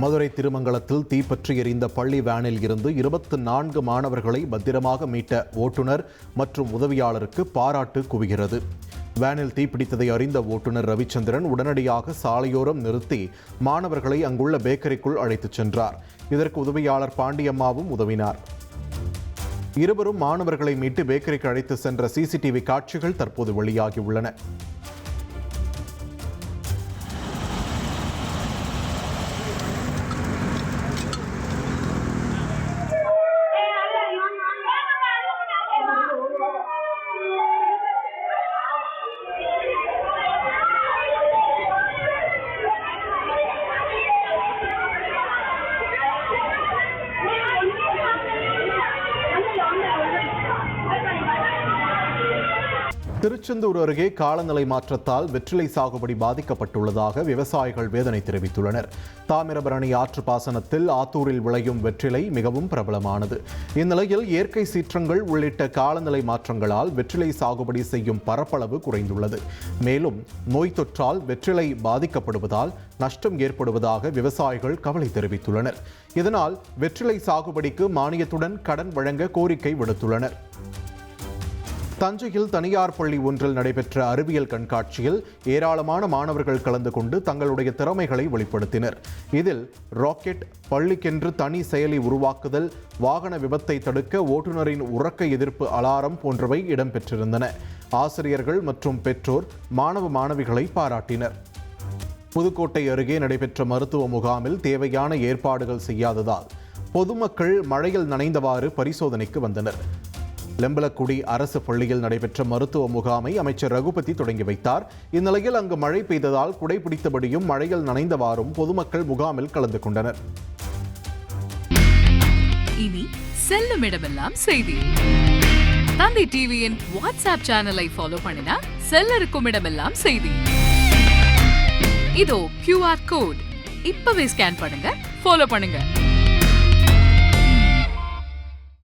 மதுரை திருமங்கலத்தில் தீப்பற்றி எரிந்த பள்ளி வேனில் இருந்து இருபத்து நான்கு மாணவர்களை பத்திரமாக மீட்ட ஓட்டுநர் மற்றும் உதவியாளருக்கு பாராட்டு குவிகிறது. வேனில் தீப்பிடித்ததை அறிந்த ஓட்டுநர் ரவிச்சந்திரன் உடனடியாக சாலையோரம் நிறுத்தி மாணவர்களை அங்குள்ள பேக்கரிக்குள் அழைத்துச் சென்றார். இதற்கு உதவியாளர் பாண்டியம்மாவும் உதவினார். இருவரும் மாணவர்களை மீட்டு பேக்கரிக்கு அழைத்து சென்ற சிசிடிவி காட்சிகள் தற்போது வெளியாகியுள்ளன திருச்செந்தூர் அருகே காலநிலை மாற்றத்தால் வெற்றிலை சாகுபடி பாதிக்கப்பட்டுள்ளதாக விவசாயிகள் வேதனை தெரிவித்துள்ளனர். தாமிரபரணி ஆற்று பாசனத்தில் ஆத்தூரில் விளையும் வெற்றிலை மிகவும் பிரபலமானது. இந்நிலையில் இயற்கை சீற்றங்கள் உள்ளிட்ட காலநிலை மாற்றங்களால் வெற்றிலை சாகுபடி செய்யும் பரப்பளவு குறைந்துள்ளது. மேலும் நோய் தொற்றால் வெற்றிலை பாதிக்கப்படுவதால் நஷ்டம் ஏற்படுவதாக விவசாயிகள் கவலை தெரிவித்துள்ளனர். இதனால் வெற்றிலை சாகுபடிக்கு மானியத்துடன் கடன் வழங்க கோரிக்கை விடுத்துள்ளனர். தஞ்சையில் தனியார் பள்ளி ஒன்றில் நடைபெற்ற அறிவியல் கண்காட்சியில் ஏராளமான மாணவர்கள் கலந்து கொண்டு தங்களுடைய திறமைகளை வெளிப்படுத்தினர். இதில் ராக்கெட் பள்ளிக்கென்று தனி செயலி உருவாக்குதல் வாகன விபத்தை தடுக்க ஓட்டுநரின் உறக்க எதிர்ப்பு அலாரம் போன்றவை இடம்பெற்றிருந்தன. ஆசிரியர்கள் மற்றும் பெற்றோர் மாணவ மாணவிகளை பாராட்டினர். புதுக்கோட்டை அருகே நடைபெற்ற மருத்துவ முகாமில் தேவையான ஏற்பாடுகள் செய்யாததால் பொதுமக்கள் மழையில் நனைந்தவாறு பரிசோதனைக்கு வந்தனர். லெம்பலக்குடி அரசு பள்ளியில் நடைபெற்ற மருத்துவ முகாமை அமைச்சர் ரகுபதி தொடங்கி வைத்தார். இந்நிலையில் அங்கு மழை பெய்ததால் குடை பிடித்தபடியும் மழையில் நனைந்தவாறும் பொதுமக்கள் முகாமில் கலந்து கொண்டனர். இனி செல்லும் இடமெல்லாம் செய்தி. தந்தி டிவியின் வாட்ஸ்அப் சேனலை ஃபாலோ பண்ணினா செல்ல இருக்கும் இடமெல்லாம் செய்தி. இதோ கியூஆர் கோட் இப்பவே ஸ்கேன் பண்ணுங்க ஃபாலோ பண்ணுங்க.